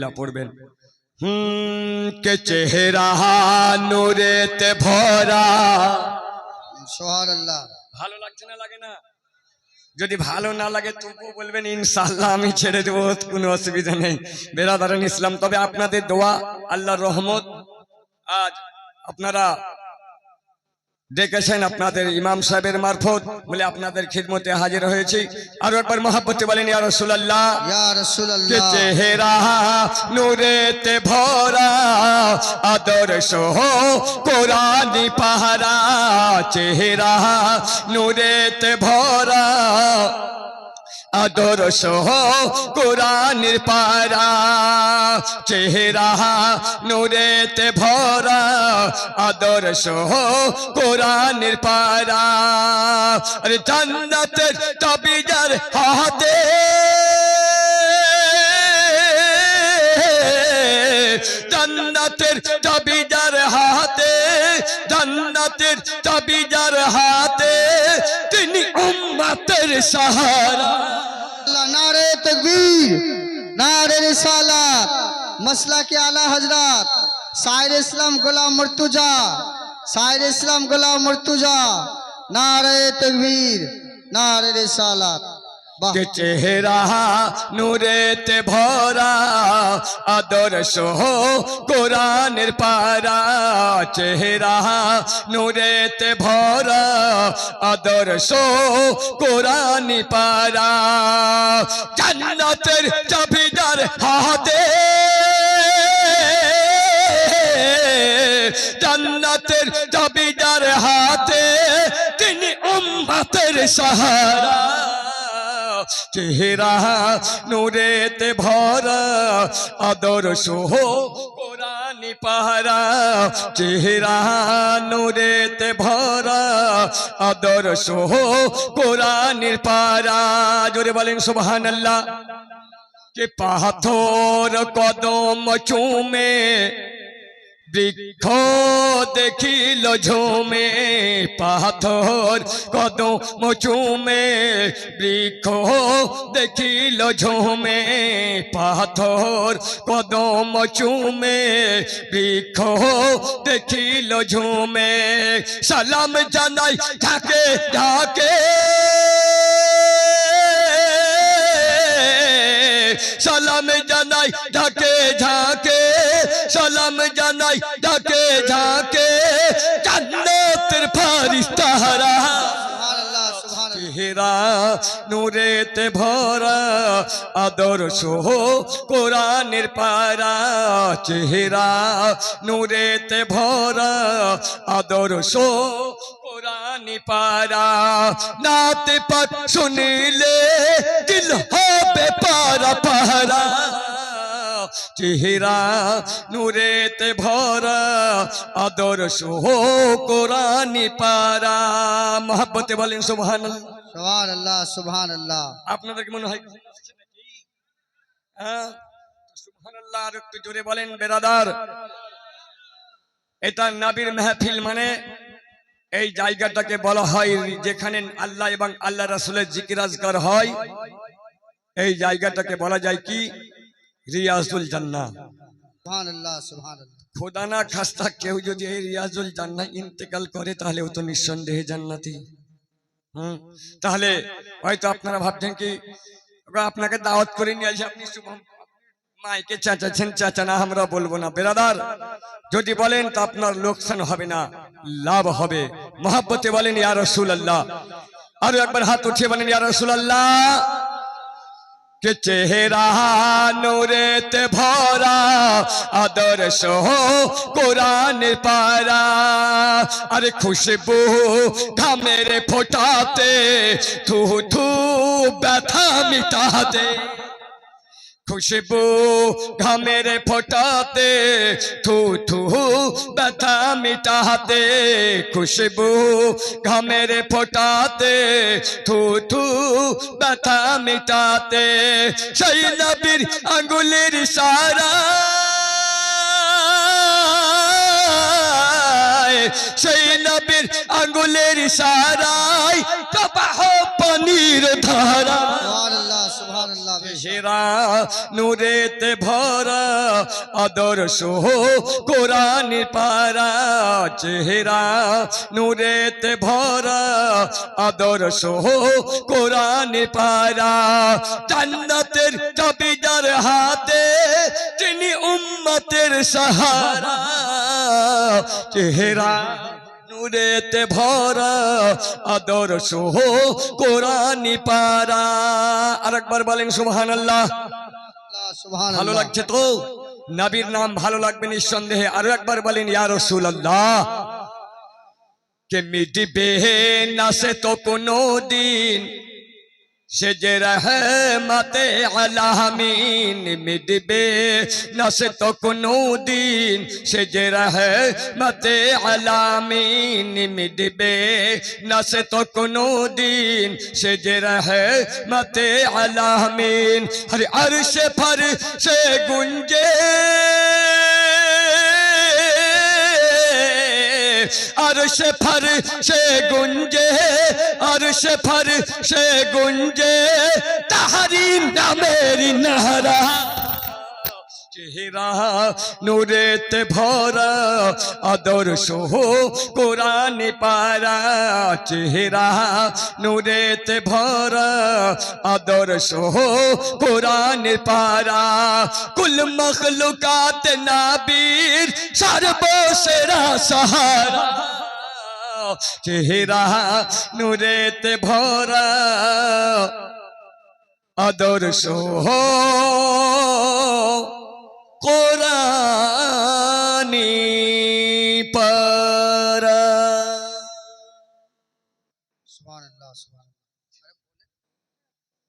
আলহামদুলিল্লাহ পড়বেন। হুম কে চেহারা নুরেতে ভরা। সোহার ভালো লাগছে না লাগে না? যদি ভালো না লাগে তবুও বলবেন ইনশাল্লাহ আমি ছেড়ে দেবো কোনো অসুবিধা নেই। বেরাদারান ইসলাম তবে আপনাদের দোয়া আল্লাহর রহমত। আজ আপনারা ডেকেছেন আপনাদের ইমাম সাহেবের মারফত। বলে আপনাদের খিদমতে হাজির হয়েছি। আর একবার মহাব্বতে বলেন ইয়া রাসূলুল্লাহ। ইয়া রাসূলুল্লাহ। চেহারা নূরেতে ভরা আদর্শ কোরআনি পাহারা চেহারা নূরেতে ভরা। আদর্শ কোরআনের পারা, চেহারা নূরেতে ভরা। আদর্শ কোরআনের পারা, আরে জান্নাতের তবিজার হাতে। জান্নাতের চাবিজার হাতে, জান্নাতের চাবিজার হাতে। রে সাহারা। নারে তকবীর নারে রিসালাত মসলা কে আলা হজরত সাইর ইসলাম গোলাম মর্তুজা সাইর ইসলাম গোলাম মর্তুজা নারে তকবীর নারে রিসালাত। যে চেহারা নূরেতে ভরা, আদর্শ কোরআনের পারা চেহারা নূরেতে ভরা, আদর্শ কোরআন পারা জান্নাতের চাবিদার হাতে, জান্নাতের চাবিদার হাতে, তিনি উম্মতের সাহারা। চেহারা নূরেতে ভরা আদর্শ কোরআনি পাহারা। চেহারা নূরেতে ভরা আদর্শ কোরআনির পারা জোরে বলেন, সুবহানাল্লাহ। কে পাথর কদম চুমে বৃক্ষ দেখিল ঝুমে পাথর, কদম চুমে বৃক্ষ দেখিল ঝুমে পাথর, কদম চুমে বৃক্ষ দেখিল ঝুমে। সালাম জানাই, ঢাকে ঢাকে। সালাম জানাই, ঢাকে ঝাঁকে জান্নাতের ফারিস্তাহারা হেরা। নূরেতে ভরা আদর্শ কোরআনের পারা। চেহারা নূরেতে ভরা আদর্শ কোরআনি পারা। নাতে পাক শুনিলে দিল হবে পারা পাহারা। চেহেরা নূরেতে ভরা আদর্শ হো কোরআনি পারা। মহাব্বতে বলেন সুবহান আল্লাহ সুবহান আল্লাহ আপনাদের কি মনে হয়? হ্যাঁ? আল্লাহ বেরাদার। এটা মেহফিল মানে এই জায়গাটাকে বলা হয় যেখানে আল্লাহ এবং আল্লাহ রাসুলের জিকিরাজগার হয়। এই জায়গাটাকে বলা যায় কি? রিয়াজুল জান্না খোদা না খাস্তা কেউ যদি এই রিয়াজুল জান্না ইন্তেকাল করে তাহলে ও তো নিঃসন্দেহে জান্নাতি। হুম? তাহলে হয়তো আপনারা ভাবছেন কি আপনাকে দাওয়াত করে নিয়ে আসি আপনি শুভম মাইকে চাচাছেন চাচা না আমরা বলব না। বেরাদার যদি বলেন তো আপনার লোকসান হবে না লাভ হবে। মহাব্বতে বলেন ইয়া রসুল আল্লাহ আরও একবার হাত উঠিয়ে বলেন ইয়া রসুল আল্লাহ কে চেহারা নূরেতে ভরা, আদর্শ কোরআন পারা। আরে খুশবু ঘামের ফোটাতে থু থু ব্যথা মিটাতে। খুশবু ঘামের ফোটাতে, থু থু ব্যথা মিটাতে। খুশবু ঘামের ফোটাতে, থু থু ব্যথা মিটাতে। সেই নবীর আঙ্গুলের সারা সেই নবীর আঙ্গুলের সারাই প্রবাহ নূরেতে ভরা আদর্শ কোরআন পারা, চেহারা নূরেতে ভরা আদর্শ কোরআন পারা। জান্নাতের চাবিদার হাতে তিনি উম্মতের সাহারা, চেহারা নূরেতে ভরা আদর্শ কোরআনি পারা। আরেকবার বলেন, সুবহানাল্লাহ। সুবহান ভালো লাগছে তো? নবীর নাম ভালো লাগবে নিঃসন্দেহে। আরও একবার বলেন ইয়ার রসুল আল্লাহ কে মিটবে না সে তো কোনো দিন? সে যে রহমতে আলামিন মিটবে না সে তো কোনো দিন সে যে রহমতে আলামিন মিটবে না সে তো কোনো দিন সে যে রহমতে আলামিন হরে আরশে ফর সে গুঞ্জে अरश फर से गुंजे अरश फर से गुंजे तहरी न मेरी नहरा চেহারা নূরেতে ভরা আদর্শ কোরআন পারা চেহারা নূরেতে ভরা আদর্শ কোরআন পারা কুল মখলুকাত নাবীর সর্বসেরা সাহারা চেহারা নূরেতে ভরা আদর্শ